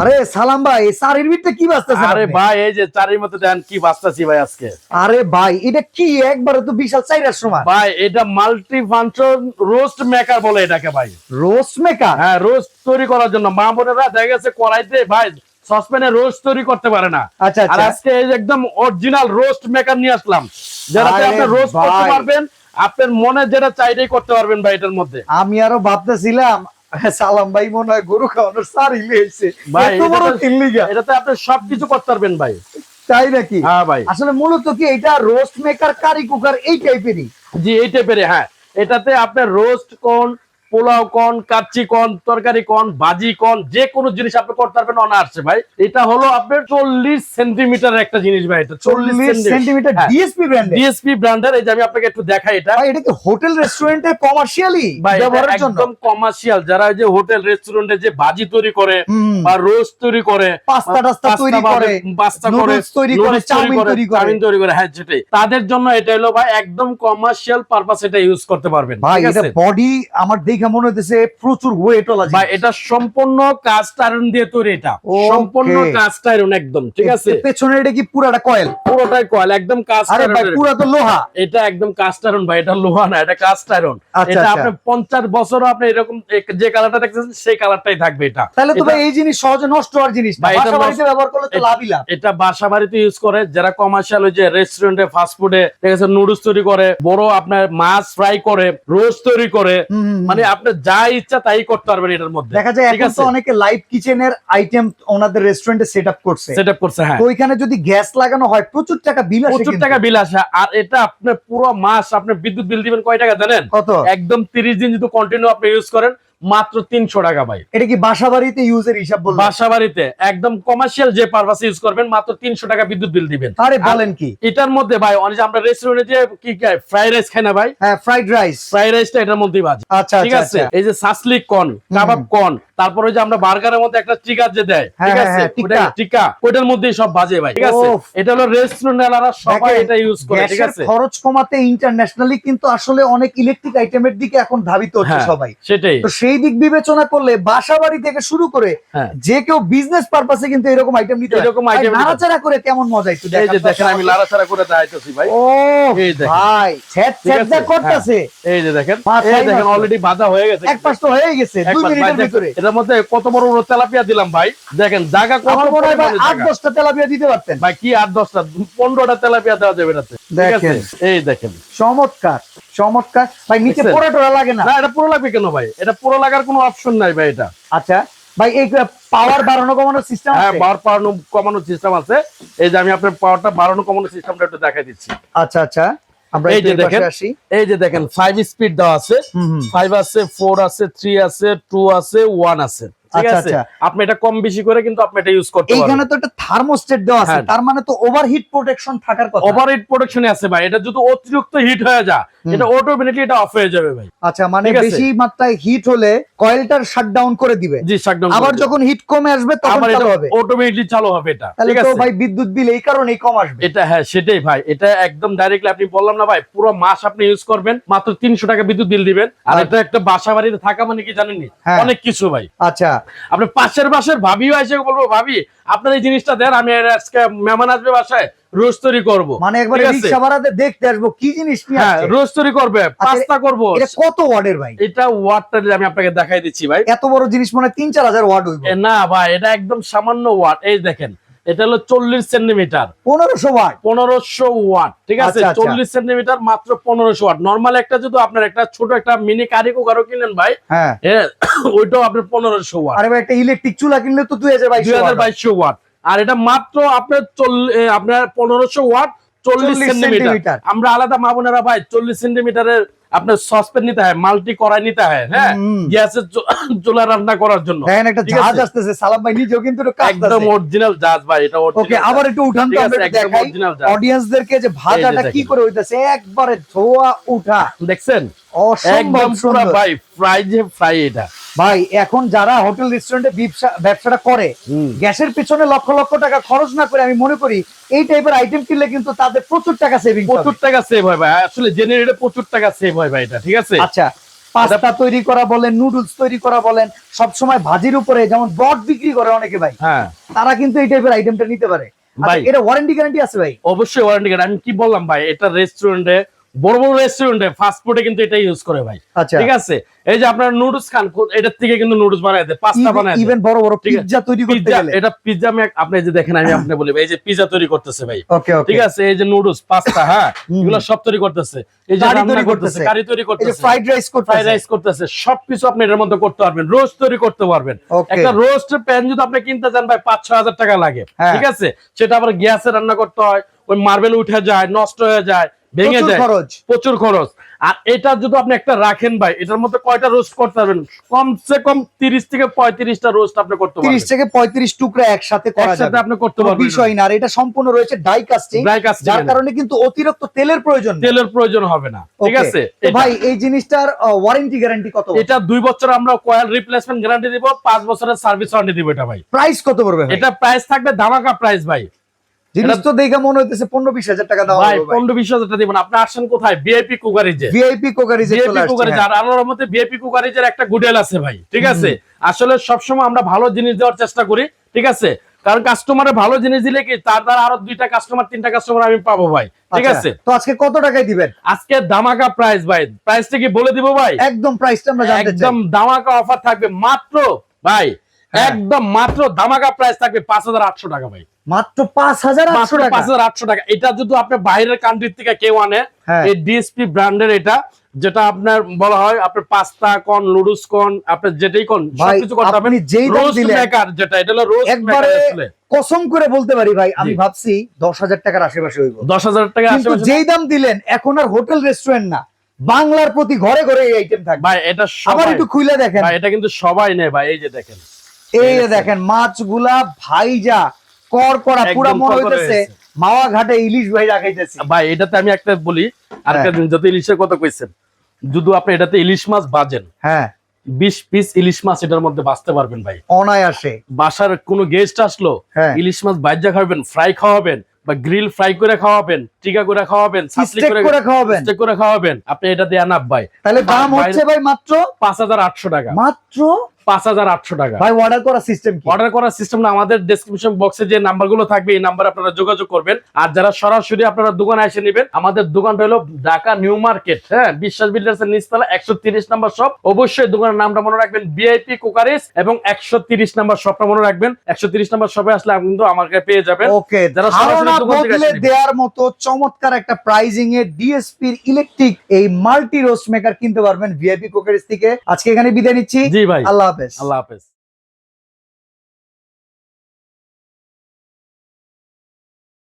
আরে সালাম ভাই চারির ভিতরে কি বাঁচতেছে আরে ভাই এই যে চারির মতো দেন কি বাঁচতেছি ভাই আজকে? আরে ভাই এটা কি? একবারে তো বিশাল চাইরার সময়। ভাই এটা মাল্টি ফাংশন রোস্ট মেকার বলে এটাকে ভাই। রোস্ট মেকার হ্যাঁ রোস্ট তৈরি করার জন্য। মা বোনেরা দেখা গেছে কড়াইতে ভাই সসপ্যানে রোস্ট তৈরি করতে পারে না। আচ্ছা আর আচ্ছা আজকে এই যে একদম অরিজিনাল রোস্ট মেকার নিয়ে আসলাম। আরে আপনি রোস্ট করতে পারবেন আপনার মনে যেটা চাইলেই করতে পারবেন ভাই এটার মধ্যে। আমি আরও ভাবতেছিলাম সালাম ভাই মনে হয় গরু খাওয়ানোর সার ভাই, এত বড় তিল্লিগা এটাতে আপনি সবকিছু করতে পারবেন ভাই। তাই নাকি? হ্যাঁ ভাই। আসলে মূলত কি এটা রোস্ট মেকার কারি কুকার এই টাইপেরই জি এই টাইপের হ্যাঁ। এটাতে আপনার রোস্ট কোন পোলাও কোন কাচ্চি কোন তরকারি কোন ভাজি কোন যে কোনো জিনিস আপনি করতে পারবেন অনার্সে ভাই। এটা হলো আপনার চল্লিশ সেন্টিমিটার একটা জিনিস ভাই এটা চল্লিশ সেন্টিমিটার। ডিএসপি ব্র্যান্ডে ডিএসপি ব্র্যান্ডের এই যে আমি আপনাকে একটু দেখাই এটা। এটা কি হোটেল রেস্টুরেন্টে কমার্শিয়ালি ব্যবহারের জন্য? একদম কমার্শিয়াল যারা যে হোটেল রেস্টুরেন্টে যে ভাজি তৈরি করে বা রোস্ট তৈরি করে পাস্তা টাস্তা তৈরি করে, পাস্তা করে তৈরি করে, চাউমিন তৈরি করে। চাউমিন তৈরি করে হ্যাঁ সেটাই। তাদের জন্য এটা হলো ভাই একদম কমার্শিয়াল পারপাস এটা ইউজ করতে পারবেন ভাই এটা বডি আমার দেখে মনে হইতেছে প্রচুর ওয়েট ওলা ভাই এটা সম্পূর্ণ কাস্ট আয়রন দিয়ে তৈরি এটা। সম্পূর্ণ কাস্ট আয়রন একদম ঠিক আছে? পেছনে এটা কি পুরাটা কয়েল পুরোটাই কয়েল একদম কাস্ট আরে ভাই পুরা তো লোহা। এটা একদম কাস্ট আয়রন ভাই এটা লোহা না এটা কাস্ট আয়রন আচ্ছা, এটা আচ্ছা। আপনি পঞ্চাশ বছরও আপনি এরকম যে কালারটা দেখছেন সেই কালারটাই থাকবে এটা। তাহলে তো ভাই এই জিনিস সহজে নষ্ট হওয়ার জিনিস না। ভাই, এটা বাসা বাড়িতে ব্যবহার করলে তো লাভই লাভ। এটা বাসা বাড়িতে ইউজ করে যারা কমার্শিয়াল ওই যে রেস্টুরেন্টে ফাস্ট ফুডে ঠিক আছে নুডলস তৈরি করে বড় আপনার মাছ ফ্রাই করে রোস্ট তৈরি করে। মানে আপনার যা ইচ্ছা তাই করতে পারবেন এটার মধ্যে। দেখা যায় এখন তো অনেকে লাইভ কিচেনের আইটেম ওনাদের রেস্টুরেন্টে সেটআপ করছে। সেটআপ করছে হ্যাঁ। তো ওইখানে যদি গ্যাস লাগানো হয় প্রচুর টাকা বিল আসে প্রচুর টাকা বিল আসে আর এটা আপনি পুরো মাস আপনি বিদ্যুৎ বিল দিবেন কয় টাকা জানেন? কত? একদম তিরিশ দিন যদি কন্টিনিউ আপনি ইউজ করেন মাত্র তিনশো টাকা ভাই। এটা কি বাসা বাড়িতে ইউজের হিসাব বলব বাসা বাড়িতে একদম কমার্শিয়াল যে পারপাসে ইউজ করবেন মাত্র তিনশো টাকা বিদ্যুৎ বিল দিবেন। আরে বলেন কি? এটার মধ্যে ভাই অনেক আমরা রেস্টুরেন্টে যে কি ফ্রাইড রাইস খাই না ভাই? হ্যাঁ ফ্রাইড রাইস ফ্রাইড রাইসটা এটার মধ্যে বাজে আচ্ছা ঠিক আচ্ছা আছে? আচ্ছা। এই যে সাসলিক কন কাবাব কর্ন তারপরে যে আমরা বার্গারের মধ্যে একটা চিকার যে দেয় হ্যাঁ, ঠিক হ্যাঁ, আছে? হ্যাঁ, টিকা। ওটার মধ্যেই সব বাজে ভাই ঠিক আছে? এটা হলো রেস্টুরেন্টওয়ালারা সবাই এটা ইউজ করে ঠিক আছে? খরচ কমাতে ইন্টারন্যাশনালি কিন্তু আসলে অনেক ইলেকট্রিক আইটেমের দিকে এখন ধাবিত হচ্ছে সবাই। সেটাই। তো সেই দিক বিবেচনা করলে বাসা বাড়ি থেকে শুরু করে। যে কেউ বিজনেস পারপাসে কিন্তু এরকম আইটেম নিতে। এরকম item নাড়াচাড়া করে কেমন মজা একটু এই যে দেখান আমি। লাড়াচাড়া করে দেখাইতেছি ভাই। ও এই দেখেন। ভাই ছ্যাট ঠিক ছ্যাট করতেছে। এই যে দেখেন। এই দেখেন অলরেডি বাধা হয়ে গেছে এক পাশ তো হয়ে গেছে দুই একবার ভাই মিনিটের দেখেন, ভিতরে। এটার মধ্যে কত বড় বড় তেলাপিয়া দিলাম ভাই? দেখেন জায়গা কত ভাই আট দশটা তেলাপিয়া দিতে পারতেন। ভাই কি আট দশটা? পনেরোটা তেলাপিয়া দেওয়া যাবে আছে? দেখেন। এই দেখেন। চমৎকার চমৎকার। ভাই নিচে? পোড়া টোড়া লাগে না? না এটা পুরো লাগবে কেন ভাই? এটা পুরো লাগার কোনো অপশন নাই ভাই এটা। আচ্ছা ভাই এই পাওয়ার বাড়ানো কমানোর সিস্টেম হ্যাঁ পাওয়ার বাড়ানো কমানোর সিস্টেম আছে। এই যে আমি আপনার পাওয়ারটা বাড়ানো কমানোর সিস্টেমটা একটু দেখাই দিচ্ছি। আচ্ছা আচ্ছা। এই যে দেখেন। এই যে দেখেন ফাইভ স্পিড দেওয়া আছে। ফাইভ আছে ফোর আছে থ্রি আছে টু আছে ওয়ান আছে ঠিক আচ্ছা, আছে? আচ্ছা। আপনি এটা কম বেশি করে কিন্তু আপনি এটা ইউজ করতে এইখানে পারবেন তো একটা থার্মোস্টেট দেওয়া আছে। হ্যাঁ। তার মানে তো ওভারহিট প্রোটেকশন থাকার কথা। ওভার হিট আছে ভাই। এটা যদি অতিরিক্ত হিট হয়ে যায় এটা অটোমেটিকলি এটা অফ হয়ে যাবে ভাই। আচ্ছা মানে বেশি মাত্রায় হিট হলে কয়েলটার শাটডাউন করে দিবে। জি শাটডাউন আবার যখন হিট কমে আসবে তখন চালু হবে। অটোমেটিকলি চালু হবে এটা। তো ভাই বিদ্যুৎ বিল এই কারণেই কম আসবে। এটা হ্যাঁ সেটাই ভাই। এটা একদম ডাইরেক্টলি আপনি বললাম না ভাই পুরো মাস আপনি ইউজ করবেন মাত্র তিনশো টাকা বিদ্যুৎ বিল দিবেন। আর। এটা একটা বাসা বাড়িতে থাকা মানে কি জানেননি? হ্যাঁ। অনেক কিছু ভাই। আচ্ছা। আপনি পাশের বাসের ভাবিও এসে বলব ভাবি আপনার এই জিনিসটা দেন আমি আজকে মেহমান আসবে বাসায় রোজ তৈরি করব। মানে একবার ঠিক রিক্সা ভাড়াতে দেখতে আসব কি জিনিস নিয়ে হ্যাঁ রোজ তৈরি করবে পাস্তা করব। এটা কত ওয়ার্ডের ভাই? এটা ওয়াটটা আমি আপনাকে দেখাই দিচ্ছি ভাই। এত বড় জিনিস মানে তিন চার হাজার ওয়ার্ড হইব। না ভাই এটা একদম সামান্য ওয়াট এই দেখেন এটা হলো চল্লিশ সেন্টিমিটার। পনেরোশো ওয়ার্ড পনেরোশো ওয়াট ঠিক আছে? আচ্ছা, আচ্ছা। চল্লিশ সেন্টিমিটার মাত্র পনেরোশো ওয়াট। নর্মাল একটা যদি আপনার একটা ছোট একটা মিনি কারি কুকারও কিনেন ভাই হ্যাঁ। ওইটাও আপনার পনেরোশো ওয়াট। আরে ভাই একটা ইলেকট্রিক চুলা কিনলে তো দুই হাজার দুই হাজার বাইশশো ওয়াট। আর এটা মাত্র আপনার আপনার পনেরোশো ওয়াট চল্লিশ সেন্টিমিটার। আমরা আলাদা মা বোনেরা ভাই চল্লিশ সেন্টিমিটারের আপনার সসপেন নিতে হয় মাল্টি কড়াই নিতে হয় হ্যাঁ? গ্যাসের চুলা রান্না করার জন্য। দেখেন একটা জাহাজ আসতেছে সালাম ভাই নিজেও কিন্তু একদম অরিজিনাল জাজ ভাই এটা ওকে আবার একটু উঠান তো আমরা দেখাই। অডিয়েন্সদেরকে যে ভাজাটা কি করে হইতাছে একবারে ধোয়া উঠা। দেখছেন? একদম পুরো ভাই ফ্রাই যে ফ্রাই এটা। ভাই এখন যারা হোটেল রেস্টুরেন্টে ব্যবসাটা করে গ্যাসের পিছনে লক্ষ লক্ষ টাকা খরচ না করে আমি মনে করি এই টাইপের আইটেম কিনলে কিন্তু তাদের প্রচুর টাকা সেভিং প্রচুর টাকা সেভ হয় ভাই। আসলে জেনারেটে প্রচুর টাকা সেভ হয়। ভাই এটা ঠিক আছে? আচ্ছা পাস্তা তৈরি করা বলেন নুডলস তৈরি করা বলেন সব সময় ভাজির উপরে যেমন ব্রড বিক্রি করে অনেকে ভাই হ্যাঁ। তারা কিন্তু এই টাইপের আইটেমটা নিতে পারে। আচ্ছা, ভাই। এটা ওয়ারেন্টি গ্যারান্টি আছে ভাই? অবশ্যই ওয়ারেন্টি গ্যারান্টি আমি কি বললাম ভাই এটা রেস্টুরেন্টে বড় বড় রেস্টুরেন্টে ফাস্ট ফুডে কিন্তু এটা ইউজ করে ভাই। আচ্ছা। ঠিক আছে? এই যে আপনারা নুডলস খান এটার থেকে কিন্তু নুডলস বানায় দেয় পাস্তা বানায় ইভেন বড় বড়। পিৎজা তৈরি করতে গেলে। এটা পিৎজা আমি আপনি যে দেখেন আমি আপনি বলি এই যে পিৎজা তৈরি করতেছে ভাই। ওকে ঠিক আছে? এই যে নুডলস পাস্তা হ্যাঁ? এগুলো সব তৈরি করতেছে। এই যে কারি রান্না তৈরি করতেছে করতেছে। কারি তৈরি করতেছে। ফ্রাইড রাইস করতে ফ্রাইড রাইস করতেছে। সবকিছু আপনি এটার মধ্যে করতে পারবেন। রোস্ট তৈরি করতে পারবেন। একটা রোস্টের প্যান যদি আপনি কিনতে চান ভাই পাঁচ ছয় হাজার টাকা লাগে। হ্যাঁ। ঠিক আছে? সেটা আবার গ্যাসে রান্না করতে হয় ওই মার্বেল উঠে যায় নষ্ট হয়ে যায়। ভেঙে যায়। প্রচুর খরচ। আর এটা যদি আপনি একটা রাখেন ভাই এটার মধ্যে কয়টা রোস্ট করতে পারবেন? কমসে কম তিরিশ থেকে পঁয়ত্রিশটা রোস্ট আপনি করতে 30 পারবেন থেকে 35 টুকরা একসাথে করা যাবে। আপনি করতে পারবেন। বিষয় না। আর এটা সম্পূর্ণ রয়েছে ডাই কাস্টিং যার কারণে কিন্তু অতিরিক্ত তেলের প্রয়োজন তেলের প্রয়োজন হবে না। ঠিক আছে? ভাই এই জিনিসটার ওয়ারেন্টি গ্যারান্টি কত এটা দুই বছর আমরা কয়েল রিপ্লেসমেন্ট গ্যারান্টি দিব পাঁচ বছরের সার্ভিস ওয়ারেন্টি দিব এটা ভাই। প্রাইস কত পড়বে এটা প্রাইস থাকবে ধামাকা প্রাইস ভাই। জিনিস তো দেখে মনে হইতেছে 15 20 হাজার টাকা ভাই পনেরো বিশ হাজার টাকা দিবেন। আপনি আসেন কোথায়? বিআইপি কুকারিজে ভিআইপি কোকারিজে কুকারিজ। আর মধ্যে বিএপি কুকারিজের একটা গুডেল আছে ভাই। ঠিক আছে? আসলে সবসময় আমরা ভালো জিনিস দেওয়ার চেষ্টা করি ঠিক আছে? কারণ কাস্টমারে ভালো জিনিস দিলে কি তার দ্বারা আরও দুইটা কাস্টমার তিনটা কাস্টমার আমি পাবো ভাই। ঠিক আচ্ছা, আছে? তো আজকে কত টাকায় দিবেন? আজকে ধামাকা প্রাইস ভাই। প্রাইসটা কি বলে দিব ভাই? একদম প্রাইসটা আমরা জানতে চাই। একদম ধামাকা অফার থাকবে। মাত্র ভাই। একদম মাত্র ধামাকা প্রাইস থাকবে পাঁচ হাজার আটশো টাকা ভাই। মাত্র 5800 মাত্র টাকা। পাঁচ হাজার আটশো টাকা। এটা যদি আপনি বাইরের কান্ট্রি থেকে কেউ আনে হ্যাঁ। এই ডিএসপি ব্র্যান্ডের এটা যেটা আপনার বলা হয় আপনার পাস্তা কন নুডলস কর্ন আপনার যেটাই ভাই সবকিছু করতে আপনি যেই দিলেন মেকার যেটা এটা হলো একবারে মেকার কসম করে বলতে পারি ভাই আমি। ভাবছি 10000 টাকার আশেপাশে হইব। দশ হাজার টাকা কিন্তু আশেপাশে- যেই দাম দিলেন এখন আর হোটেল রেস্টুরেন্ট না। বাংলার প্রতি ঘরে ঘরে এই আইটেম থাকবে। ভাই এটা সবাই একটু খুইলা দেখেন। ভাই এটা কিন্তু সবাই নেয় ভাই এই যে দেখেন। এই দেখেন মাছগুলা ভাইজা কর করা একদম পুরা মনে হইতেছে মাওয়া ঘাটে ইলিশ ভাই রাখাইতেছি ভাই এটাতে আমি একটা বলি আর হ্যাঁ। যত ইলিশের কথা কইছেন যদি আপনি এটাতে ইলিশ মাছ বাজেন হ্যাঁ। বিশ পিস ইলিশ মাছ এটার মধ্যে বাঁচতে পারবেন ভাই। অনায়াসে। বাসার কোনো গেস্ট আসলো হ্যাঁ। ইলিশ মাছ বাজ্যা খাওয়াবেন ফ্রাই খাওয়াবেন বা গ্রিল ফ্রাই করে খাওয়াবেন টিকা করে খাওয়াবেন করে খাওয়াবেন। steak করে খাওয়াবেন আপনি এটা দিয়ে আনাব ভাই। তাহলে দাম হচ্ছে ভাই মাত্র পাঁচ হাজার আটশো টাকা। মাত্র পাঁচ হাজার আটশো টাকা। ভাই অর্ডার করা সিস্টেম অর্ডার করার সিস্টেম না আমাদের ডেসক্রিপশন বক্সে যে নাম্বারগুলো থাকবে এই নাম্বারে আপনারা যোগাযোগ করবেন। আর যারা সরাসরি আপনারা দোকানে এসে নেবেন আমাদের দোকানটা হলো ঢাকা নিউ মার্কেট হ্যাঁ? বিশ্বাস বিল্ডার্স এর নিচতলা একশো তিরিশ নাম্বার শপ অবশ্যই দোকানের নামটা মনে রাখবেন বিআইপি কুকারিস এবং একশো তিরিশ নাম্বার শপটা মনে রাখবেন। একশো তিরিশ নাম্বার শপে আসলে কিন্তু আমাকে পেয়ে যাবেন। ওকে যারা বদলে দেওয়ার মতো চমৎকার একটা প্রাইজিং এ ডিএসপির ইলেকট্রিক এই মাল্টি রোস্ট মেকার কিনতে পারবেন ভিআইপি কোকারিজ থেকে। আজকে এখানে বিদায় নিচ্ছি। জি ভাই। আল্লাহ হাফেজ আল্লাহ হাফেজ